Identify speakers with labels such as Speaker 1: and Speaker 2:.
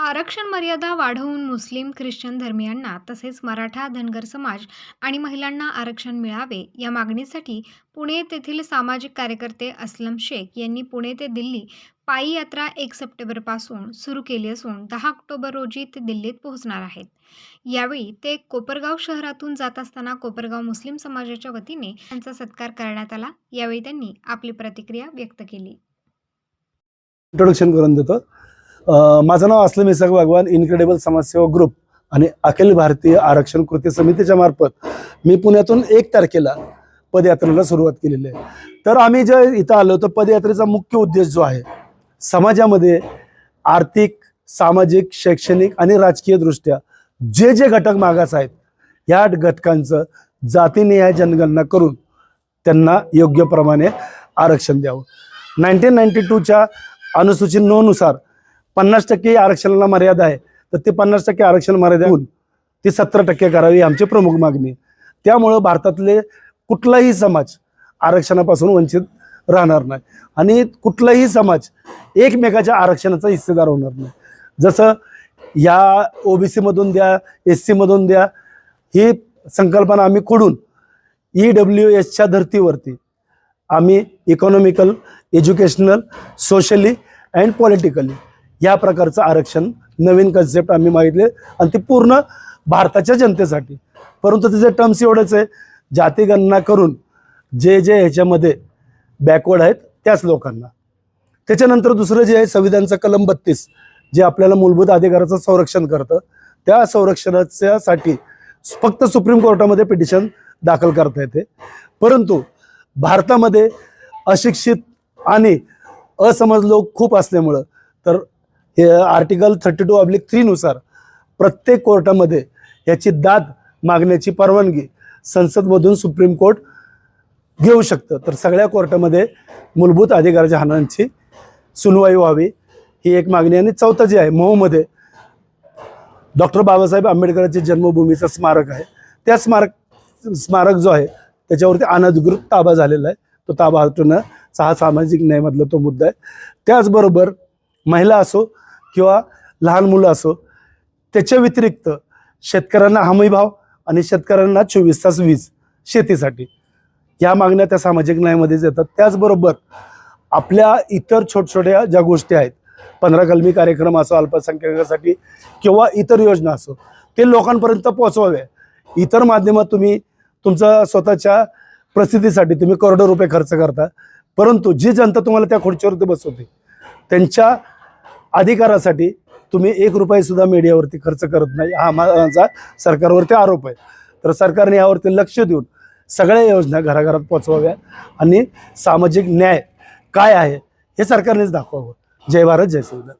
Speaker 1: आरक्षण मर्यादा वाढवून मुस्लिम ख्रिश्चन धर्मियांना तसेच मराठा धनगर समाज आणि महिलांना आरक्षण मिळावे या मागणीसाठी पुणे तेथील सामाजिक कार्यकर्ते असलम शेख यांनी पुणे ते दिल्ली पायी यात्रा एक सप्टेंबरपासून सुरू केली असून दहा ऑक्टोबर रोजी ते दिल्लीत पोहोचणार आहेत. यावेळी ते कोपरगाव शहरातून जात असताना कोपरगाव मुस्लिम समाजाच्या वतीने त्यांचा सत्कार करण्यात आला. यावेळी त्यांनी आपली प्रतिक्रिया व्यक्त केली.
Speaker 2: इंट्रोडक्शन करून देतो. माझं नाव असलं इसाक भगवान इन्क्रेडिबल समाजसेवा ग्रुप आणि अखिल भारतीय आरक्षण कृती समितीच्या मार्फत मी पुण्यातून एक तारखेला पदयात्रेला सुरुवात केलेली आहे. तर आम्ही जे इथं आलो तर पदयात्रेचा मुख्य उद्देश जो आहे समाजामध्ये आर्थिक सामाजिक शैक्षणिक आणि राजकीय दृष्ट्या जे जे घटक मागास आहेत ह्या घटकांचं जातीनिहाय जनगणना करून त्यांना योग्य प्रमाणे आरक्षण द्यावं. नाईन्टीन नाईन्टी टूच्या अनुसूची नुसार पन्नास टक्के आरक्षणाला मर्यादा आहे. तर ते पन्नास टक्के आरक्षण मर्यादा होऊन ती सत्तर टक्के करावी आमची प्रमुख मागणी आहे. त्यामुळं भारतातले कुठलाही समाज आरक्षणापासून वंचित राहणार नाही. आणि कुठलाही समाज एकमेकाच्या आरक्षणाचा हिस्सेदार होणार नाही. जसं या ओबीसीमधून द्या एस सीमधून द्या ही संकल्पना आम्ही खोडून ई डब्ल्यू एसच्या धर्तीवरती आम्ही economical educational socially and politically या प्रकारचं आरक्षण नवीन कन्सेप्ट आम्ही मागितले आणि ते पूर्ण भारताच्या जनतेसाठी. परंतु त्याचे टर्म्स एवढंच आहे जातीगणना करून जे जे ह्याच्यामध्ये बॅकवर्ड आहेत त्याच लोकांना. त्याच्यानंतर दुसरं जे आहे संविधानचं कलम बत्तीस जे आपल्याला मूलभूत अधिकाराचं संरक्षण करतं त्या संरक्षणाच्यासाठी फक्त सुप्रीम कोर्टामध्ये पिटिशन दाखल करता येते. परंतु भारतामध्ये अशिक्षित आणि असमज लोक खूप असल्यामुळं तर हे आर्टिकल थर्टी टू अब्लिक थ्रीनुसार प्रत्येक कोर्टामध्ये याची दाद मागण्याची परवानगी संसदमधून सुप्रीम कोर्ट घेऊ शकतं. तर सगळ्या कोर्टामध्ये मूलभूत अधिकाराच्या हानांची सुनवाई व्हावी ही एक मागणी आणि चौथं जे आहे मऊमध्ये डॉक्टर बाबासाहेब आंबेडकरांच्या जन्मभूमीचं स्मारक आहे. त्या स्मारक स्मारक जो आहे त्याच्यावरती अनधिकृत ताबा झालेला आहे. तो ताबा हटवणं हा सामाजिक न्यायमधला तो मुद्दा आहे. त्याचबरोबर महिला असो किंवा लहान मुलं असो त्याच्या व्यतिरिक्त शेतकऱ्यांना हमीभाव आणि शेतकऱ्यांना चोवीस तास वीज शेतीसाठी. या मागण्या त्या सामाजिक न्यायामध्येच येतात. त्याचबरोबर आपल्या इतर छोटछोट्या ज्या गोष्टी आहेत पंधरा कलमी कार्यक्रम असो अल्पसंख्याकासाठी किंवा इतर योजना असो ते लोकांपर्यंत पोहोचवावे. इतर माध्यमात तुम्ही तुमचा स्वतःच्या प्रसिद्धीसाठी तुम्ही करोडो रुपये खर्च करता परंतु जी जनता तुम्हाला त्या खुर्चीवरती बसवते त्यांच्या अधिकारासाठी तुम्ही एक रुपयेसुद्धा मीडियावरती खर्च करत नाही. हा माझा सरकारवरती आरोप आहे. तर सरकारने यावरती लक्ष देऊन सगळ्या योजना घराघरात पोचवाव्या आणि सामाजिक न्याय काय आहे हे सरकारनेच दाखवावं. जय भारत जय संविधान